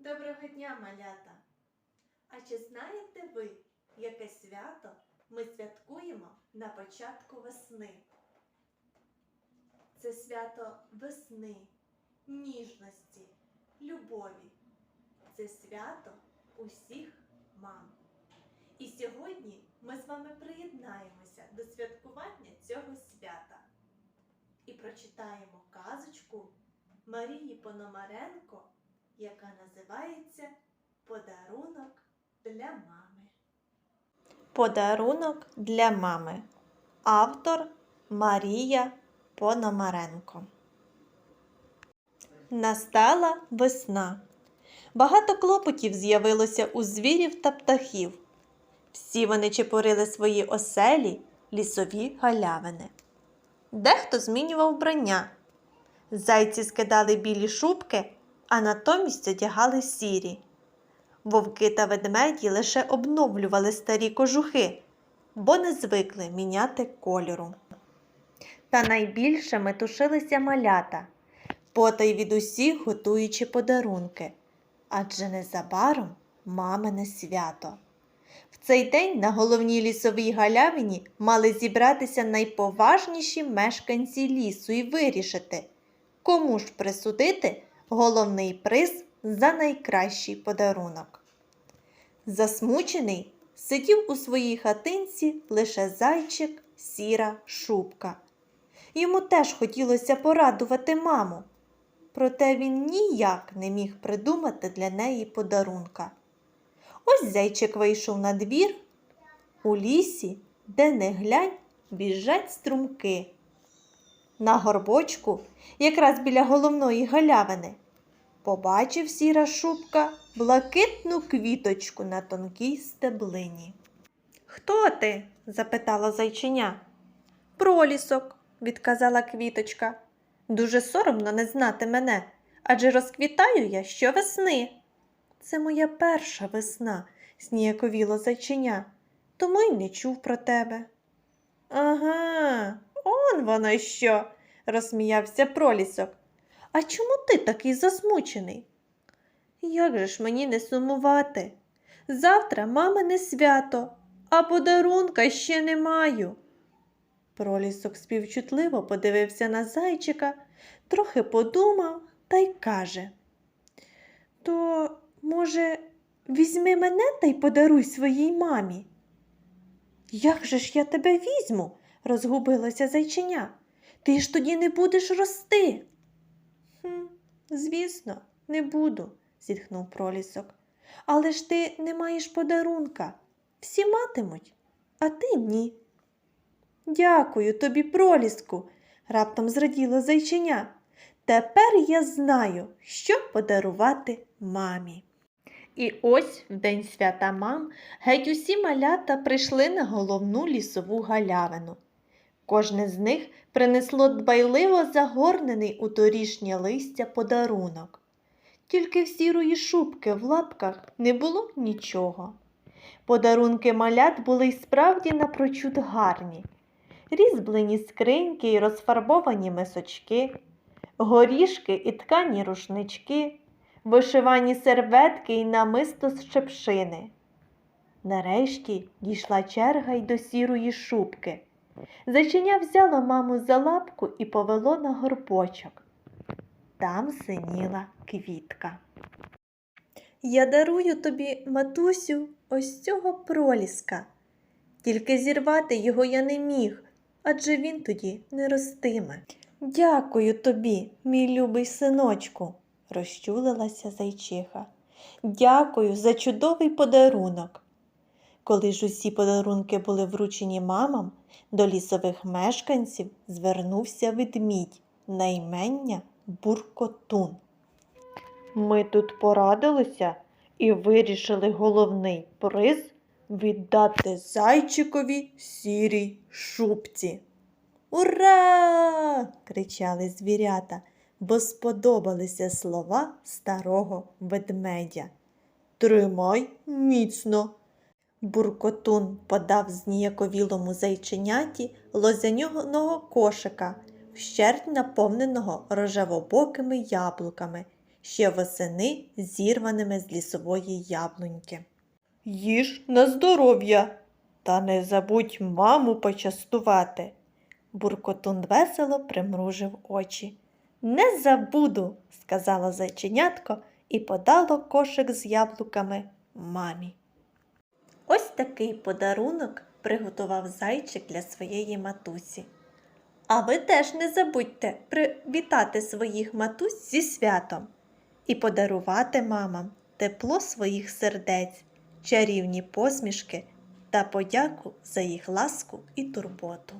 Доброго дня, малята! А чи знаєте ви, яке свято ми святкуємо на початку весни? Це свято весни, ніжності, любові. Це свято усіх мам. І сьогодні ми з вами приєднаємося до святкування цього свята і прочитаємо казочку Марії Пономаренко, яка називається Подарунок для мами. Подарунок для мами. Автор Марія Пономаренко. Настала весна. Багато клопотів з'явилося у звірів та птахів. Всі вони чепурили свої оселі, лісові галявини. Дехто змінював вбрання. Зайці скидали білі шубки, а натомість одягали сірі. Вовки та ведмеді лише обновлювали старі кожухи, бо не звикли міняти кольору. Та найбільше метушилися малята, потай від усіх готуючи подарунки, адже незабаром мамине свято. В цей день на головній лісовій галявині мали зібратися найповажніші мешканці лісу і вирішити, кому ж присудити головний приз за найкращий подарунок. Засмучений сидів у своїй хатинці лише зайчик сіра шубка. Йому теж хотілося порадувати маму, проте він ніяк не міг придумати для неї подарунка. Ось зайчик вийшов на двір, у лісі, де не глянь, біжать струмки. На горбочку, якраз біля головної галявини, побачив сіра шубка блакитну квіточку на тонкій стеблині. Хто ти? запитала зайчиня. Пролісок, відказала квіточка. Дуже соромно не знати мене, адже розквітаю я щовесни. Це моя перша весна, сніяковіло зайчиня, тому й не чув про тебе. Ага, он воно що, розсміявся пролісок. А чому ти такий засмучений? Як же ж мені не сумувати? Завтра мамине свято, а подарунка ще не маю. Пролісок співчутливо подивився на зайчика, трохи подумав та й каже. То, може, візьми мене та й подаруй своїй мамі. Як же ж я тебе візьму? Розгубилося зайчиня. Ти ж тоді не будеш рости. Хм, звісно, не буду, зітхнув пролісок. Але ж ти не маєш подарунка. Всі матимуть, а ти ні. Дякую тобі, проліску, раптом зраділо зайчиня. Тепер я знаю, що подарувати мамі. І ось в день свята мам геть усі малята прийшли на головну лісову галявину. Кожне з них принесло дбайливо загорнений у торішнє листя подарунок. Тільки в сірої шубки в лапках не було нічого. Подарунки малят були й справді напрочуд гарні. Різьблені скриньки й розфарбовані мисочки, горішки і ткані рушнички, вишивані серветки й намисто з шепшини. Нарешті дійшла черга й до сірої шубки. Зайчиня взяло маму за лапку і повело на горбочок. Там синіла квітка. Я дарую тобі, матусю, ось цього проліска. Тільки зірвати його я не міг, адже він тоді не ростиме. Дякую тобі, мій любий синочку, розчулилася зайчиха. Дякую за чудовий подарунок. Коли ж усі подарунки були вручені мамам, до лісових мешканців звернувся ведмідь на імення Буркотун. Ми тут порадилися і вирішили головний приз віддати зайчикові сірій шубці. Ура! кричали звірята, бо сподобалися слова старого ведмедя. Тримай міцно. Буркотун подав зніяковілому зайченяті лозяного кошика, вщерть наповненого рожевобокими яблуками ще восени зірваними з лісової яблуньки. Їж на здоров'я, та не забудь маму почастувати. Буркотун весело примружив очі. Не забуду, сказала зайченятко і подало кошик з яблуками мамі. Такий подарунок приготував зайчик для своєї матусі. А ви теж не забудьте привітати своїх матусь зі святом і подарувати мамам тепло своїх сердець, чарівні посмішки та подяку за їх ласку і турботу.